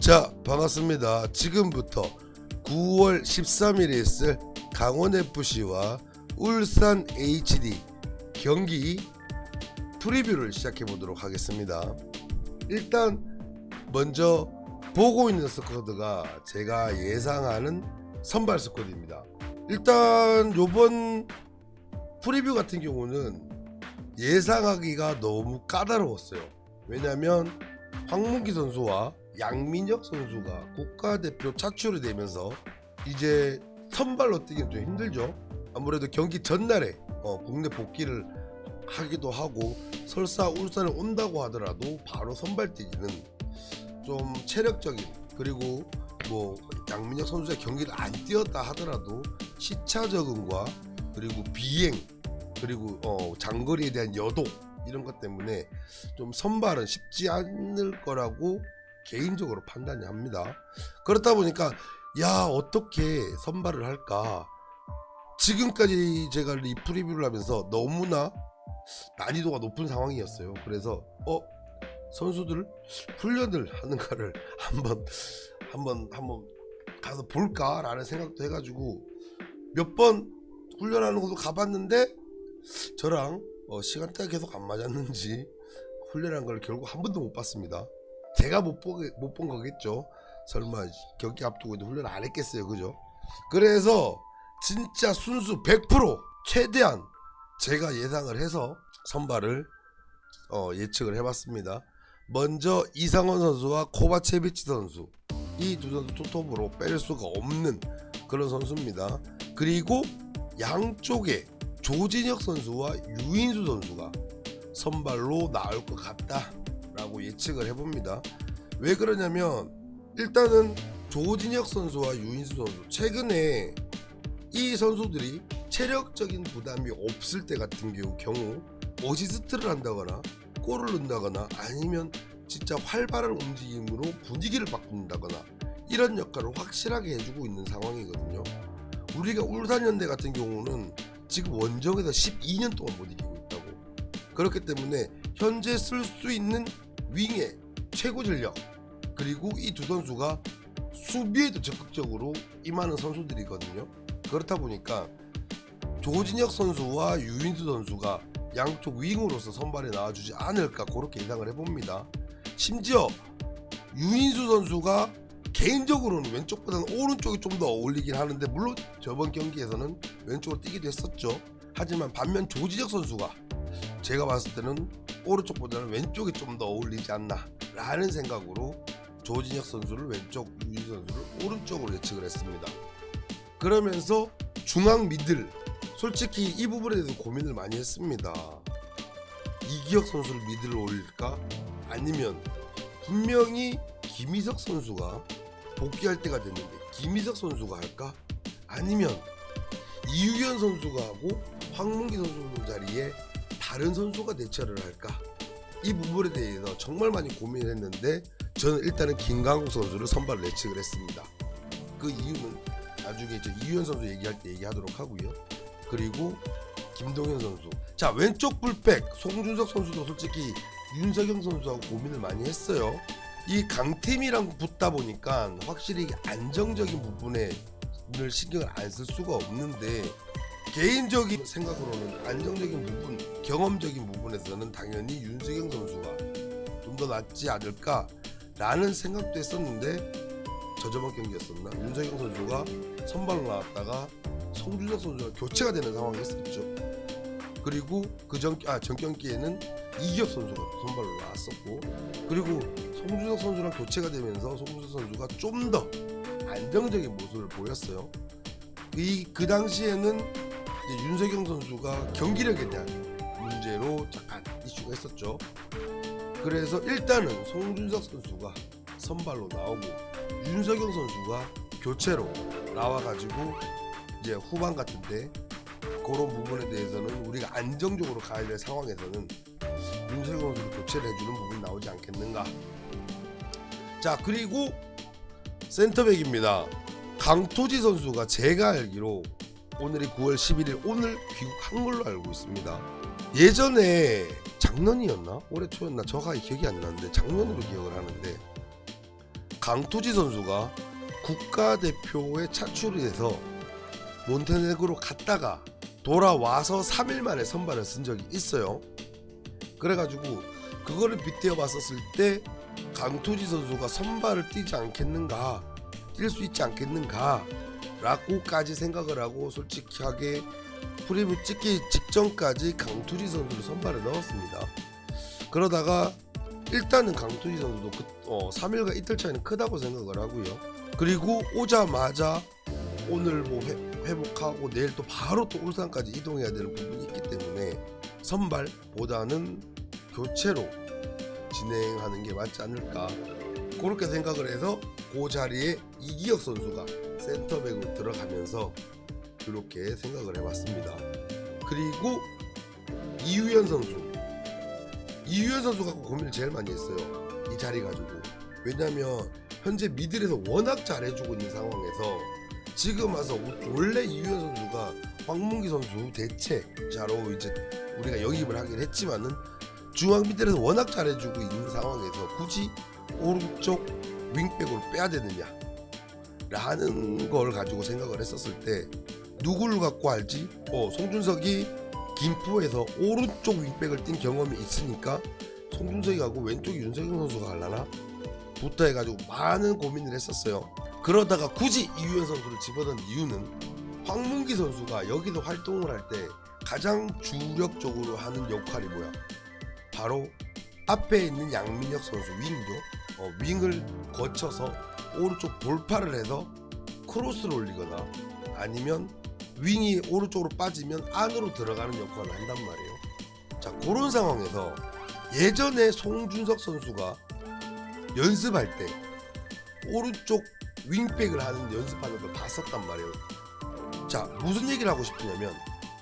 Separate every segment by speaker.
Speaker 1: 자 반갑습니다. 지금부터 9월 13일에 있을 강원 FC와 울산 HD 경기 프리뷰를 시작해 보도록 하겠습니다. 일단 먼저 보고 있는 스쿼드가 제가 예상하는 선발 스쿼드입니다. 일단 요번 프리뷰 같은 경우는 예상하기가 너무 까다로웠어요. 왜냐면 황문기 선수와 양민혁 선수가 국가대표 차출이 되면서 이제 선발로 뛰기는 좀 힘들죠. 아무래도 경기 전날에 어, 국내 복귀를 하기도 하고 설사 울산에 온다고 하더라도 바로 선발 뛰기는 좀 체력적인 그리고 뭐 양민혁 선수의 경기를 안 뛰었다 하더라도 시차 적응과 그리고 비행 그리고 어, 장거리에 대한 여도 이런 것 때문에 좀 선발은 쉽지 않을 거라고 개인적으로 판단이 합니다. 그렇다 보니까 야 어떻게 선발을 할까? 지금까지 제가 이 프리뷰를 하면서 너무나 난이도가 높은 상황이었어요. 그래서 어 선수들 훈련을 하는 거를 한번 한번 한번 가서 볼까라는 생각도 해가지고 몇 번 훈련하는 것도 가봤는데 저랑 어, 시간대가 계속 안 맞았는지 훈련한 걸 결국 한 번도 못 봤습니다. 제가 못본 본 거겠죠. 설마 경기 앞두고 훈련 안 했겠어요, 그죠? 그래서 진짜 순수 100% 최대한 제가 예상을 해서 선발을 어, 예측을 해봤습니다. 먼저 이상원 선수와 코바체비치 선수 이 두 선수 투톱으로 뺄 수가 없는 그런 선수입니다. 그리고 양쪽에 조진혁 선수와 유인수 선수가 선발로 나올 것 같다 라고 예측을 해봅니다. 왜 그러냐면 일단은 조진혁 선수와 유인수 선수 최근에 이 선수들이 체력적인 부담이 없을 때 같은 경우, 어시스트를 한다거나 골을 넣는다거나 아니면 진짜 활발한 움직임으로 분위기를 바꾼다거나 이런 역할을 확실하게 해주고 있는 상황이거든요. 우리가 울산현대 같은 경우는 지금 원정에서 12년 동안 못 이기고. 그렇기 때문에 현재 쓸 수 있는 윙의 최고 전력 그리고 이 두 선수가 수비에도 적극적으로 임하는 선수들이거든요. 그렇다 보니까 조진혁 선수와 유인수 선수가 양쪽 윙으로서 선발에 나와주지 않을까 그렇게 예상을 해봅니다. 심지어 유인수 선수가 개인적으로는 왼쪽보다는 오른쪽이 좀 더 어울리긴 하는데 물론 저번 경기에서는 왼쪽으로 뛰기도 했었죠. 하지만 반면 조지혁 선수가 제가 봤을 때는 오른쪽보다는 왼쪽이 좀 더 어울리지 않나 라는 생각으로 조진혁 선수를 왼쪽 유인수 선수를 오른쪽으로 예측을 했습니다. 그러면서 중앙 미들 솔직히 이 부분에 대해서 고민을 많이 했습니다. 이기혁 선수를 미들로 올릴까? 아니면 분명히 김희석 선수가 복귀할 때가 됐는데 김희석 선수가 할까? 아니면 이유현 선수가 하고 황문기 선수 자리에 다른 선수가 대처를 할까? 이 부분에 대해서 정말 많이 고민을 했는데 저는 일단은 김강국 선수를 선발로 예측을 했습니다. 그 이유는 나중에 이제 이유현 선수 얘기할 때 얘기하도록 하고요. 그리고 김동현 선수. 자 왼쪽 풀백 송준석 선수도 솔직히 윤석영 선수하고 고민을 많이 했어요. 이 강팀이랑 붙다 보니까 확실히 안정적인 부분에 늘 신경을 안 쓸 수가 없는데 개인적인 생각으로는 안정적인 부분, 경험적인 부분에서는 당연히 윤석영 선수가 좀 더 낫지 않을까라는 생각도 했었는데 저저번 경기였었나 윤석영 선수가 선발로 나왔다가 송준석 선수가 교체가 되는 상황이 있었죠. 그리고 그전 아, 전 경기에는 이기혁 선수가 선발로 나왔었고 그리고 송준석 선수랑 교체가 되면서 송준석 선수가 좀 더 안정적인 모습을 보였어요. 이 그 당시에는 이제 윤석영 선수가 경기력에 대한 문제로 잠깐 이슈가 있었죠. 그래서 일단은 송준석 선수가 선발로 나오고 윤석영 선수가 교체로 나와가지고 이제 후반 같은데 그런 부분에 대해서는 우리가 안정적으로 가야 될 상황에서는 윤석영 선수를 교체를 해주는 부분이 나오지 않겠는가. 자 그리고 센터백입니다. 강토지 선수가 제가 알기로 오늘이 9월 11일 오늘 귀국한 걸로 알고 있습니다. 예전에 작년이었나 올해 초였나 저가 기억이 안 나는데 작년으로 기억을 하는데 강투지 선수가 국가대표에 차출이 돼서 몬테네그로 갔다가 돌아와서 3일 만에 선발을 쓴 적이 있어요. 그래가지고 그거를 빗대어 봤었을 때 강투지 선수가 선발을 뛰지 않겠는가 뛸 수 있지 않겠는가 라고까지 생각을 하고 솔직하게 프리뷰 찍기 직전까지 강투지 선수를 선발을 넣었습니다. 그러다가 일단은 강투지 선수도 그, 어, 3일과 이틀 차이는 크다고 생각을 하고요. 그리고 오자마자 오늘 뭐 회, 회복하고 내일 또 바로 또 울산까지 이동해야 되는 부분이 있기 때문에 선발보다는 교체로 진행하는 게 맞지 않을까 그렇게 생각을 해서 그 자리에 이기혁 선수가 센터백으로 들어가면서 그렇게 생각을 해봤습니다. 그리고 이유현 선수 이유현 선수 갖고 고민을 제일 많이 했어요. 이 자리 가지고 왜냐면 현재 미들에서 워낙 잘해주고 있는 상황에서 지금 와서 원래 이유현 선수가 황문기 선수 대체자로 이제 우리가 영입을 하긴 했지만은 중앙 미들에서 워낙 잘해주고 있는 상황에서 굳이 오른쪽 윙백으로 빼야 되느냐 라는 걸 가지고 생각을 했었을 때 누구를 갖고 할지? 어 송준석이 김포에서 오른쪽 윙백을 뛴 경험이 있으니까 송준석이 가고 왼쪽 윤석영 선수가 갈라나? 부터 해가지고 많은 고민을 했었어요. 그러다가 굳이 이유현 선수를 집어넣은 이유는 황문기 선수가 여기서 활동을 할 때 가장 주력적으로 하는 역할이 뭐야? 바로 앞에 있는 양민혁 선수 윙죠. 어, 윙을 거쳐서 오른쪽 돌파를 해서 크로스를 올리거나 아니면 윙이 오른쪽으로 빠지면 안으로 들어가는 역할을 한단 말이에요. 자 그런 상황에서 예전에 송준석 선수가 연습할 때 오른쪽 윙백을 하는 연습하는 걸 봤었단 말이에요. 자 무슨 얘기를 하고 싶으냐면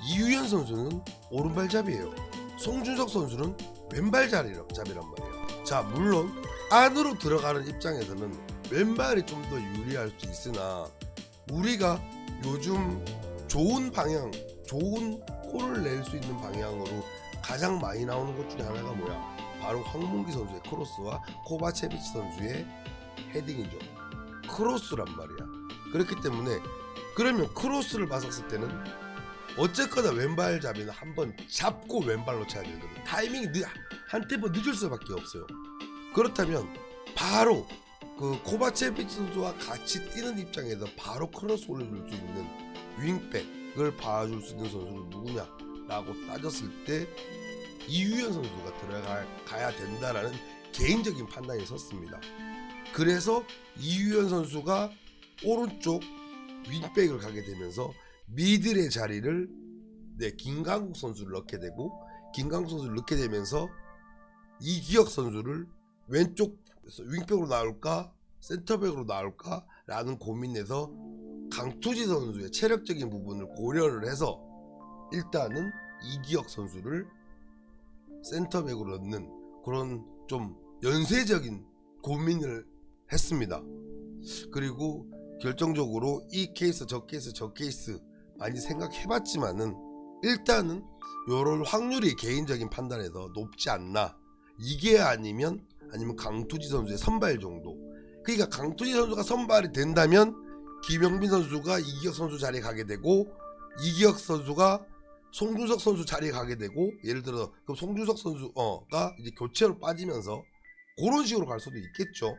Speaker 1: 이유현 선수는 오른발잡이에요. 송준석 선수는 왼발잡이란 말이에요. 자 물론 안으로 들어가는 입장에서는 왼발이 좀 더 유리할 수 있으나 우리가 요즘 좋은 방향, 좋은 골을 낼 수 있는 방향으로 가장 많이 나오는 것 중에 하나가 뭐야? 바로 황문기 선수의 크로스와 코바체비치 선수의 헤딩이죠. 크로스란 말이야. 그렇기 때문에 그러면 크로스를 봤었을 때는 어쨌거나 왼발잡이는 한 번 잡고 왼발로 쳐야 되거든. 타이밍이 늦, 한 템포 늦을 수밖에 없어요. 그렇다면 바로 그 코바체비치 선수와 같이 뛰는 입장에서 바로 크로스 올려줄 수 있는 윙백을 봐줄 수 있는 선수는 누구냐라고 따졌을 때 이유현 선수가 들어가야 된다라는 개인적인 판단이 섰습니다. 그래서 이유현 선수가 오른쪽 윙백을 가게 되면서 미들의 자리를 네, 김강국 선수를 넣게 되고 김강국 선수를 넣게 되면서 이기혁 선수를 왼쪽 윙백으로 나올까? 센터백으로 나올까라는 고민에서 강투지 선수의 체력적인 부분을 고려를 해서 일단은 이기혁 선수를 센터백으로 넣는 그런 좀 연쇄적인 고민을 했습니다. 그리고 결정적으로 이 케이스 저 케이스 저 케이스 많이 생각해봤지만은 일단은 요럴 확률이 개인적인 판단에서 높지 않나. 이게 아니면 아니면 강투지 선수의 선발 정도 그러니까 강투지 선수가 선발이 된다면 김영빈 선수가 이기혁 선수 자리에 가게 되고 이기혁 선수가 송준석 선수 자리에 가게 되고 예를 들어 그럼 송준석 선수가 이제 교체로 빠지면서 그런 식으로 갈 수도 있겠죠.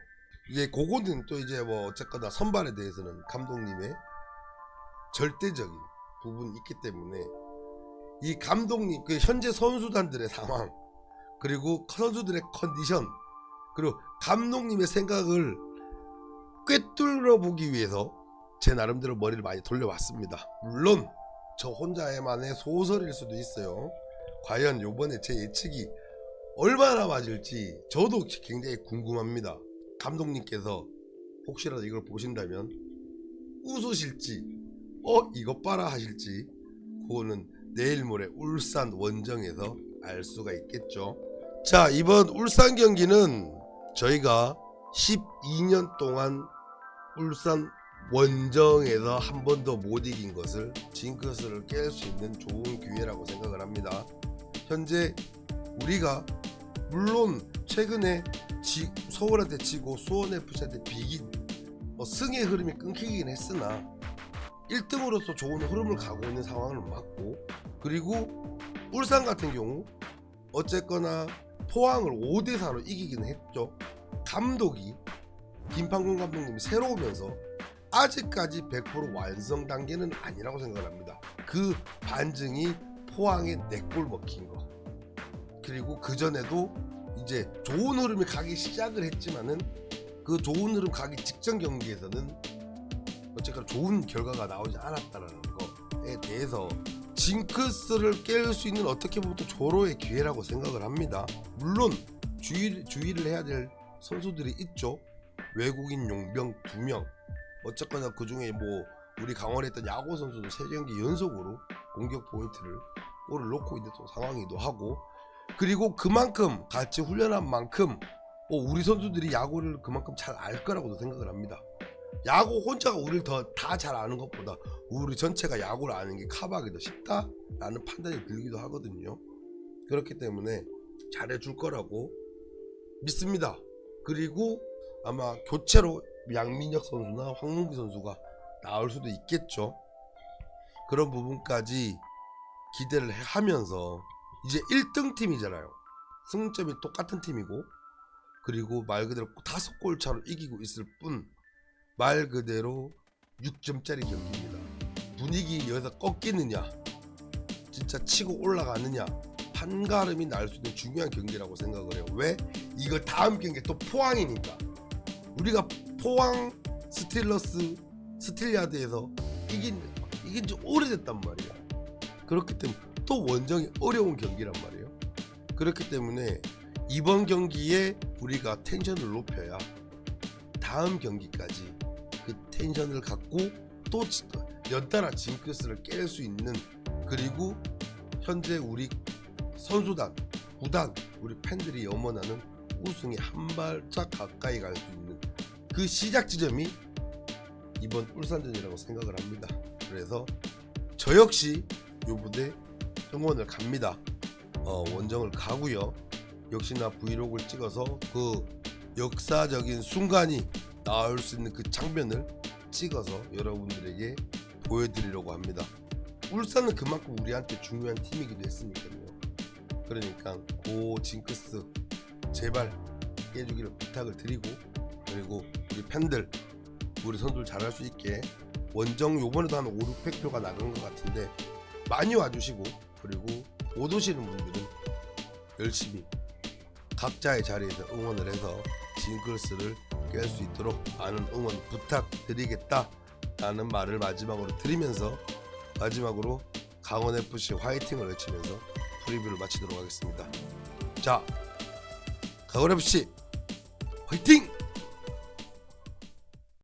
Speaker 1: 이제 그거는 또 이제 뭐 어쨌거나 선발에 대해서는 감독님의 절대적인 부분이 있기 때문에 이 감독님 그 현재 선수단들의 상황 그리고 선수들의 컨디션 그리고 감독님의 생각을 꿰뚫어 보기 위해서 제 나름대로 머리를 많이 돌려봤습니다. 물론 저 혼자만의 소설일 수도 있어요. 과연 요번에 제 예측이 얼마나 맞을지 저도 굉장히 궁금합니다. 감독님께서 혹시라도 이걸 보신다면 웃으실지 어 이것 봐라 하실지 그거는 내일 모레 울산 원정에서 알 수가 있겠죠. 자 이번 울산 경기는 저희가 12년 동안 울산 원정에서 한 번도 못 이긴 것을 징크스를 깰 수 있는 좋은 기회라고 생각을 합니다. 현재 우리가 물론 최근에 지, 서울한테 치고 수원 FC한테 비긴 뭐 승의 흐름이 끊기긴 했으나 1등으로서 좋은 흐름을 가고 있는 상황을 맞고 그리고 울산 같은 경우 어쨌거나 포항을 5대 4로 이기긴 했죠. 감독이 김판곤 감독님이 새로 오면서 아직까지 100% 완성 단계는 아니라고 생각합니다. 그 반증이 포항에 4골 먹힌 거. 그리고 그 전에도 이제 좋은 흐름이 가기 시작을 했지만은 그 좋은 흐름 가기 직전 경기에서는 어쨌거나 좋은 결과가 나오지 않았다라는 거에 대해서 징크스를 깰 수 있는 어떻게 보면 또 조로의 기회라고 생각을 합니다. 물론 주의, 주의를 해야 될 선수들이 있죠. 외국인 용병 두 명. 어쨌거나 그 중에 뭐 우리 강원에 있던 야구 선수도 세 경기 연속으로 공격 포인트를 골을 놓고 있는 또 상황이기도 하고 그리고 그만큼 같이 훈련한 만큼 어, 우리 선수들이 야구를 그만큼 잘 알 거라고도 생각을 합니다. 야구 혼자가 우리를 더 다 잘 아는 것보다 우리 전체가 야구를 아는 게 커버하기 더 쉽다라는 판단이 들기도 하거든요. 그렇기 때문에 잘해줄 거라고 믿습니다. 그리고 아마 교체로 양민혁 선수나 황문기 선수가 나올 수도 있겠죠. 그런 부분까지 기대를 하면서 이제 1등 팀이잖아요. 승점이 똑같은 팀이고 그리고 말 그대로 다섯 골 차로 이기고 있을 뿐 말 그대로 6점짜리 경기입니다. 분위기 여기서 꺾이느냐 진짜 치고 올라가느냐 판가름이 날 수 있는 중요한 경기라고 생각을 해요. 왜? 이거 다음 경기 또 포항이니까 우리가 포항 스틸러스 스틸리아드에서 이긴 이긴 지 오래됐단 말이야. 그렇기 때문에 또 원정이 어려운 경기란 말이에요. 그렇기 때문에 이번 경기에 우리가 텐션을 높여야 다음 경기까지 그 텐션을 갖고 또 지- 연달아 징크스를 깰 수 있는 그리고 현재 우리 선수단, 구단, 우리 팬들이 염원하는 우승에 한 발짝 가까이 갈 수 있는 그 시작 지점이 이번 울산전이라고 생각을 합니다. 그래서 저 역시 요 부대 응원을 갑니다. 어, 원정을 가고요. 역시나 브이로그를 찍어서 그 역사적인 순간이 나올 수 있는 그 장면을 찍어서 여러분들에게 보여드리려고 합니다. 울산은 그만큼 우리한테 중요한 팀이기도 했으니까요. 그러니까 고 징크스 제발 깨주기를 부탁을 드리고 그리고 우리 팬들 우리 선수들 잘할 수 있게 원정 요번에도 한 5, 600표가 나간 것 같은데 많이 와주시고 그리고 못 오시는 분들은 열심히 각자의 자리에서 응원을 해서 징크스를 깰 수 있도록 많은 응원 부탁드리겠다 라는 말을 마지막으로 드리면서 마지막으로 강원 FC 화이팅을 외치면서 프리뷰를 마치도록 하겠습니다. 자, 강원 FC 화이팅!